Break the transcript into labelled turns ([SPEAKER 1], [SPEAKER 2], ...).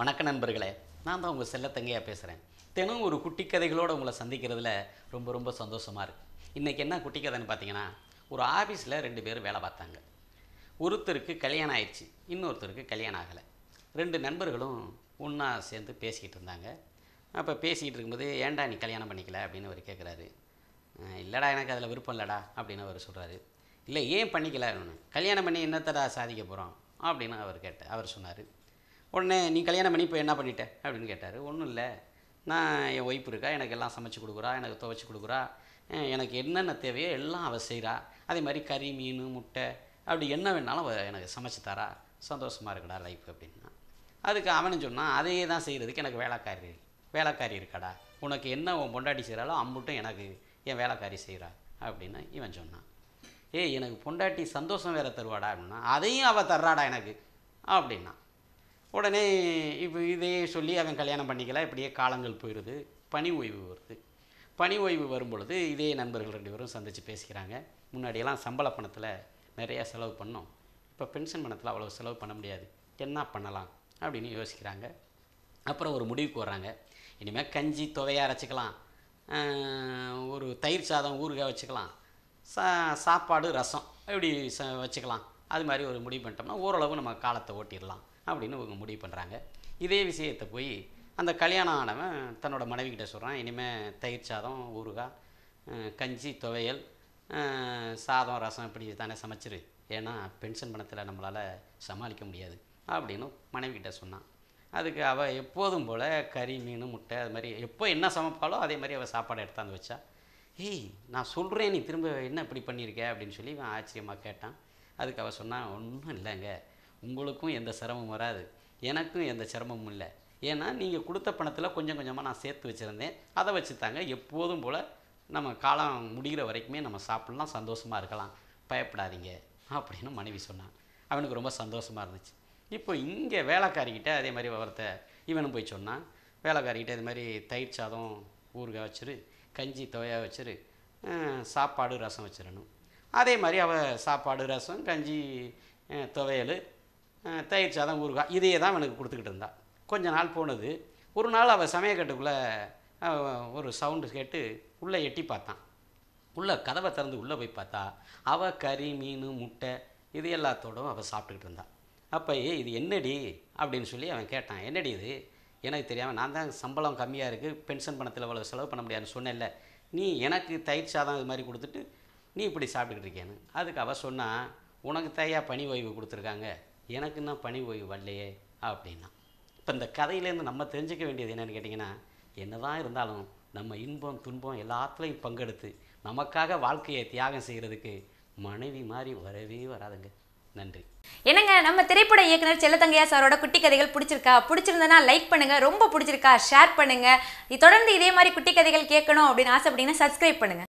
[SPEAKER 1] வணக்க நண்பர்களே நான் தான் உங்கள் செல்லத்தங்கையாக பேசுகிறேன் தினம் ஒரு குட்டி கதைகளோடு உங்களை சந்திக்கிறதுல ரொம்ப ரொம்ப சந்தோஷமாக இருக்குது இன்றைக்கி என்ன குட்டி கதைன்னு பார்த்தீங்கன்னா ஒரு ஆஃபீஸில் ரெண்டு பேரும் வேலை பார்த்தாங்க. ஒருத்தருக்கு கல்யாணம் ஆயிடுச்சு இன்னொருத்தருக்கு கல்யாணம் ஆகலை. ரெண்டு நண்பர்களும் ஒன்றா சேர்ந்து பேசிக்கிட்டு இருந்தாங்க. அப்போ பேசிக்கிட்டு இருக்கும்போது ஏன்டா நீ கல்யாணம் பண்ணிக்கல? அப்படின்னு அவர் கேட்குறாரு இல்லைடா எனக்கு அதில் விருப்பம் இல்லைடா அப்படின்னு அவர் சொல்கிறாரு இல்லை ஏன் பண்ணிக்கல? கல்யாணம் பண்ணி என்னத்தடா சாதிக்க போகிறோம் அப்படின்னு அவர் கேட்ட அவர் சொன்னார். உடனே நீ கல்யாணம் பண்ணி இப்போ என்ன பண்ணிட்ட? அப்படின்னு கேட்டார். ஒன்றும் இல்லை. நான் என் ஒய்ஃப் இருக்கா? எனக்கு எல்லாம் சமைச்சு கொடுக்குறா? எனக்கு துவைச்சி கொடுக்குறா? எனக்கு என்னென்ன தேவையோ எல்லாம் அவள் செய்கிறா அதே மாதிரி கறி மீன் முட்டை அப்படி என்ன வேணாலும் அவள் எனக்கு சமைச்சு தரா. சந்தோஷமாக இருக்கடா லைஃப் அப்படின்னா. அதுக்கு அவனும் சொன்னான் அதையே தான் செய்கிறதுக்கு எனக்கு வேலைக்காரி வேலைக்காரி இருக்காடா. உனக்கு என்ன உன் பொண்டாட்டி செய்கிறாலோ அம்புட்டும் எனக்கு என் வேலைக்காரி செய்கிறா அப்படின்னு இவன் சொன்னான். ஏய் எனக்கு பொண்டாட்டி சந்தோஷம் வேறு தருவாடா அப்படின்னா அதையும் அவள் தர்றாடா எனக்கு. அப்படின்னா உடனே இப்போ இதையே சொல்லி அவன் கல்யாணம் பண்ணிக்கல இப்படியே காலங்கள் போயிடுது பனி ஓய்வு வருது. பனி ஓய்வு வரும்பொழுது இதே நண்பர்கள் ரெண்டு பேரும் சந்தித்து பேசிக்கிறாங்க. முன்னாடியெல்லாம் சம்பள பணத்தில் நிறையா செலவு பண்ணோம். இப்போ பென்ஷன் பணத்தில் அவ்வளோ செலவு பண்ண முடியாது. என்ன பண்ணலாம் அப்படின்னு யோசிக்கிறாங்க. அப்புறம் ஒரு முடிவுக்கு வர்றாங்க. இனிமேல் கஞ்சி துவையாக அரைச்சிக்கலாம். ஒரு தயிர் சாதம் ஊறுகாய் வச்சுக்கலாம். சா சாப்பாடு ரசம் இப்படி ச வச்சுக்கலாம். அது மாதிரி ஒரு முடிவு பண்ணிட்டோம்னா ஓரளவு நம்ம காலத்தை ஓட்டிடலாம். அப்படின்னு இவங்க முடிவு பண்ணுறாங்க இதே விஷயத்தை போய் அந்த கல்யாணம் ஆனவன் தன்னோட மனைவிக்கிட்ட சொல்கிறான் இனிமேல் தயிர் சாதம் ஊறுகாய் கஞ்சி துவையல் சாதம் ரசம் இப்படி தானே சமைச்சிரு. ஏன்னா பென்ஷன் பணத்தில் நம்மளால் சமாளிக்க முடியாது அப்படின்னு மனைவிக்கிட்ட சொன்னான். அதுக்கு அவள் எப்போதும் போல் கறி மீன் முட்டை அது மாதிரி எப்போ என்ன சமைப்பாலோ அதே மாதிரி அவள் சாப்பாடு எடுத்தாந்து வச்சா. ஏய் நான் சொல்கிறேன் நீ திரும்ப என்ன இப்படி பண்ணியிருக்க அப்படின்னு சொல்லி இவன் ஆச்சரியமாக கேட்டான். அதுக்கு அவள் சொன்னான் ஒன்றும் இல்லைங்க. உங்களுக்கும் எந்த சிரமம் வராது. எனக்கும் எந்த சிரமமும் இல்லை. ஏன்னா நீங்கள் கொடுத்த பணத்தில் கொஞ்சம் கொஞ்சமாக நான் சேர்த்து வச்சுருந்தேன். அதை வச்சு தாங்க எப்போதும் போல் நம்ம காலம் முடிகிற வரைக்குமே நம்ம சாப்பிட்லாம் சந்தோஷமாக இருக்கலாம். பயப்படாதீங்க அப்படின்னு மனைவி சொன்னான் அவனுக்கு ரொம்ப சந்தோஷமாக இருந்துச்சு. இப்போ இங்கே வேலைக்காரிக்கிட்ட அதே மாதிரி விவரத்தை இவனும் போய் சொன்னான். வேலைக்காரிக்கிட்ட இது மாதிரி தயிர் சாதம் ஊறுகாய் வச்சிரு கஞ்சி துவையா வச்சிரு சாப்பாடு ரசம் வச்சிடணும். அதே மாதிரி அவள் சாப்பாடு ரசம் கஞ்சி துவையல் தயிர் சாதம் ஊறுகாய் இதையே தான் அவனுக்கு கொடுத்துக்கிட்டு இருந்தாள் கொஞ்ச நாள் போனது ஒரு நாள் அவள் சமயக்கட்டுக்குள்ளே ஒரு சவுண்டு கேட்டு உள்ளே எட்டி பார்த்தான். உள்ளே கதவை திறந்து உள்ளே போய் பார்த்தா அவள் கறி மீன் முட்டை இது எல்லாத்தோடும் அவள் சாப்பிட்டுக்கிட்டு இருந்தாள் அப்போ ஏ இது என்னடி? அப்படின்னு சொல்லி அவன் கேட்டான். என்னடி இது? எனக்கு தெரியாமல் நான் தான் சம்பளம் கம்மியாக இருக்குது பென்ஷன் பணத்தில் இவ்வளோ செலவு பண்ண முடியாதுன்னு சொன்னேன்ல. நீ எனக்கு தயிர் சாதம் இது மாதிரி கொடுத்துட்டு நீ இப்படி சாப்பிட்டுக்கிட்டு இருக்கேன்னு. அதுக்கு அவள் சொன்னால் உனக்கு தயா பனி ஓய்வு கொடுத்துருக்காங்க. எனக்கு இன்னும் பணி ஓய்வு வரலையே அப்படின்னா. இப்போ இந்த கதையிலேருந்து நம்ம தெரிஞ்சுக்க வேண்டியது என்னன்னு கேட்டிங்கன்னா என்னதான் இருந்தாலும் நம்ம இன்பம் துன்பம் எல்லாத்துலேயும் பங்கெடுத்து நமக்காக வாழ்க்கையை தியாகம் செய்கிறதுக்கு மனைவி மாதிரி வரவே வராதுங்க. நன்றி.
[SPEAKER 2] என்னங்க நம்ம திரைப்பட இயக்குனர் செல்லத்தங்கையா சாரோட குட்டி கதைகள் பிடிச்சிருக்கா? பிடிச்சிருந்தனா லைக் பண்ணுங்க. ரொம்ப பிடிச்சிருக்கா ஷேர் பண்ணுங்க. தொடர்ந்து இதே மாதிரி குட்டி கதைகள் கேட்கணும் அப்படின்னு ஆசைப்பட்டீங்கன்னா சப்ஸ்கிரைப் பண்ணுங்க.